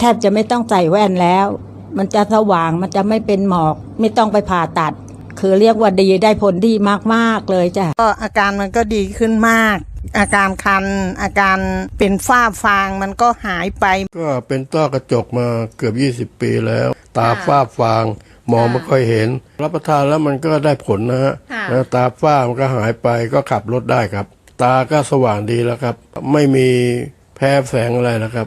แทบจะไม่ต้องใส่แว่นแล้ว มันจะสว่างมันจะไม่เป็นหมอก ไม่ต้องไปผ่าตัด คือเรียกว่าดีได้ผลดีมากๆเลยจ้ะก็อาการมันก็ดีขึ้นมาก อาการคัน อาการเป็นฝ้าฟางมันก็หายไป ก็เป็นต้อกระจกมาเกือบ 20 ปีแล้ว ตาฝ้าฟางมองไม่ค่อยเห็น รับประทานแล้วมันก็ได้ผลนะฮะค่ะนะตาฝ้ามันก็หายไปก็ขับรถได้ครับ ตาก็สว่างดีแล้วครับ ไม่มีแพ้แสงอะไรแล้วครับ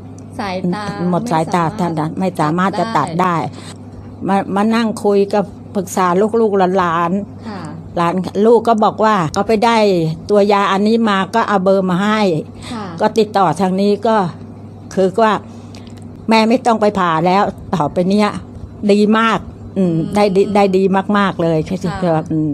สายตาหมดสายตาท่านนั้นไม่สามารถจะตัดได้ มามานั่งคุยกับปรึกษาลูกๆหลานค่ะๆหลานลูกก็บอกว่าก็ไปได้ตัวยาอันนี้มาก็เอาเบอร์มาให้ค่ะก็ติดต่อทางนี้ก็คือว่า แม่ไม่ต้องไปผ่าแล้วต่อไปเนี้ย ดีมาก อืมได้ดีได้ดีมาก ๆ เลยคือแบบอืม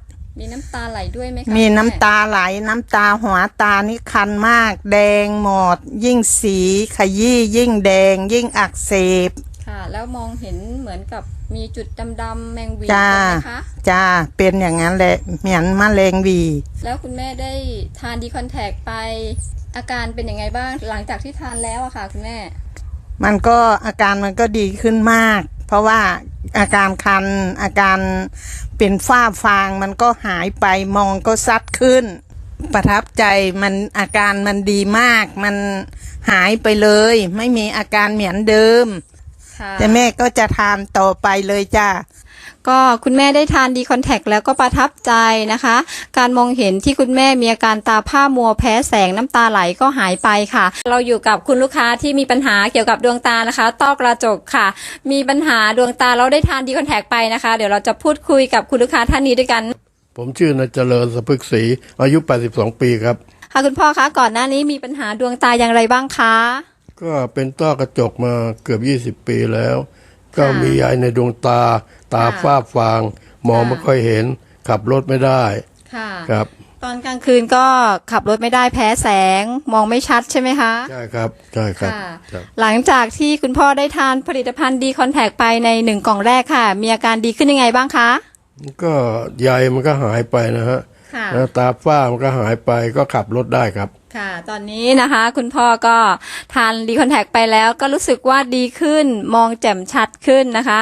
มีน้ำตาไหลด้วยไหมคะมีน้ำตาไหลน้ำตาหัวตานี่คันมาก แดงหมด ยิ่งสีขยี้ยิ่งแดง ยิ่งอักเสบค่ะ แล้วมองเห็นเหมือนกับมีจุดดำๆแมงวีจ้าใช่ไหมคะจ้าเป็นอย่างนั้นแหละเหมือนมะเร็งหวี แล้วคุณแม่ได้ทานดีคอนแทคไปอาการเป็นยังไงบ้างหลังจากที่ทานแล้วอะค่ะ คุณแม่ มันก็อาการมันก็ดีขึ้นมาก เพราะว่า อาการคัน อาการเป็นฝ้าฟางมันก็หายไปมองก็ซัดขึ้น ประทับใจมันอาการมันดีมาก มันหายไปเลย ไม่มีอาการเหมือนเดิม แต่แม่ก็จะทานต่อไปเลยจ้าก็คุณแม่ได้ทานดีคอนแทคแล้วก็ประทับใจนะคะ การมองเห็นที่คุณแม่มีอาการตาผ้ามัวแพ้แสงน้ำตาไหลก็หายไปค่ะ เราอยู่กับคุณลูกค้าที่มีปัญหาเกี่ยวกับดวงตานะคะต้อกระจกค่ะ มีปัญหาดวงตาเราได้ทานดีคอนแทคไปนะคะ เดี๋ยวเราจะพูดคุยกับคุณลูกค้าท่านนี้ด้วยกัน ผมชื่อนายเจริญสะพึกศรีอายุ 82 ปีครับค่ะคุณพ่อคะก่อนหน้านี้มีปัญหาดวงตาอย่างไรบ้างคะ ก็เป็นต้อกระจกมาเกือบ 20 ปีแล้ว ก็มียายในดวงตา ตาค่ะฝ้าฟาง มองค่ะไม่ค่อยเห็น ขับรถไม่ได้ค่ะครับ ตอนกลางคืนก็ขับรถไม่ได้แพ้แสง มองไม่ชัดใช่ไหมคะ ใช่ครับใช่ครับค่ะครับ หลังจากที่คุณพ่อได้ทานผลิตภัณฑ์ดีคอนแทคไปในหนึ่งกล่องแรกค่ะ มีอาการดีขึ้นยังไงบ้างคะ ก็ใยมันก็หายไปนะฮะค่ะ แล้วตาฝ้ามันก็หายไปก็ขับรถได้ครับ ค่ะ ตอนนี้นะคะ คุณพ่อก็ทานดีคอนแทคไปแล้วก็รู้สึกว่าดีขึ้นมองแจ่มชัดขึ้นนะคะ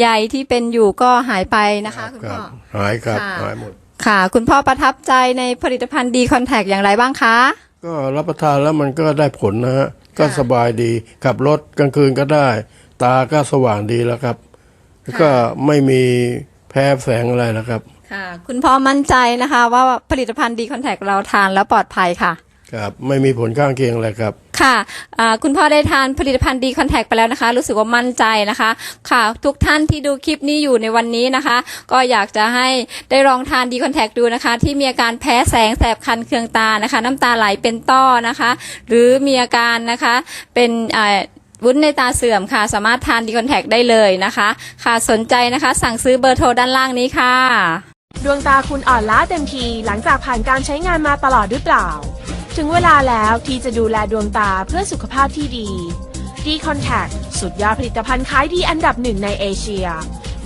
ใยที่เป็นอยู่ก็หายไปนะคะคุณครัพ่บอหายครับค่ะหายหมดค่ะ คุณพ่อประทับใจในผลิตภัณฑ์ดีคอนแทคอย่างไรบ้างคะ ก็รับประทานแล้วมันก็ได้ผลนะฮะก็สบายดีขับรถกลางคืนก็ได้ ตาก็สว่างดีแล้วครับแล้วก็ไม่มี แพ้แสงอะไรแล้วครับ ค่ะ คุณพ่อมั่นใจนะคะ ว่าผลิตภัณฑ์ดีคอนแทคเราทานแล้วปลอดภัยค่ะ ครับ ไม่มีผลข้างเคียงอะไรครับ ค่ะอ่าคุณพ่อได้ทานผลิตภัณฑ์ดีคอนแทคไปแล้วนะคะ รู้สึกว่ามั่นใจนะคะ ค่ะ ทุกท่านที่ดูคลิปนี้อยู่ในวันนี้นะคะ ก็อยากจะให้ได้ลองทานดีคอนแทคดูนะคะ ที่มีอาการแพ้แสงแสบคันเคืองตานะคะ น้ำตาไหลเป็นต้อนะคะ หรือมีอาการนะคะเป็นอ่า วุ้นในตาเสื่อมค่ะ สามารถทานดีคอนแทคได้เลยนะคะ ค่ะสนใจนะคะ สั่งซื้อเบอร์โทรด้านล่างนี้ค่ะ ดวงตาคุณอ่อนล้าเต็มที หลังจากผ่านการใช้งานมาตลอดหรือเปล่า ถึงเวลาแล้วที่จะดูแลดวงตาเพื่อสุขภาพที่ดี d c o n t a c t สุดยอดผลิตภัณฑ์ขายดีอันดับหนึ่งในเอเชีย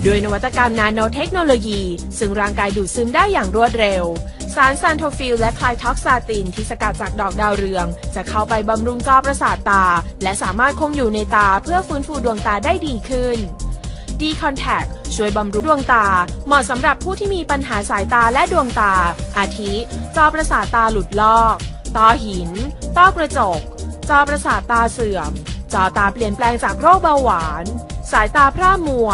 ด้วยนวัตกรรมนาโนเทคโนโลยี ซึ่งร่างกายดูดซึมได้อย่างรวดเร็ว สารซานโทฟิลและคลายท็อกซาตินที่สกัดจากดอกดาวเรือง จะเข้าไปบำรุงจอประสาทตา และสามารถคงอยู่ในตาเพื่อฟื้นฟูดวงตาได้ดีขึ้น D Contact ช่วยบำรุงดวงตา เหมาะสำหรับผู้ที่มีปัญหาสายตาและดวงตา อาทิ จอประสาทตาหลุดลอกต้อหิน ต้อกระจก จอประสาทตาเสื่อม จอตาเปลี่ยนแปลงจากโรคเบาหวาน สายตาพร่ามัว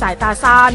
สายตาสั้น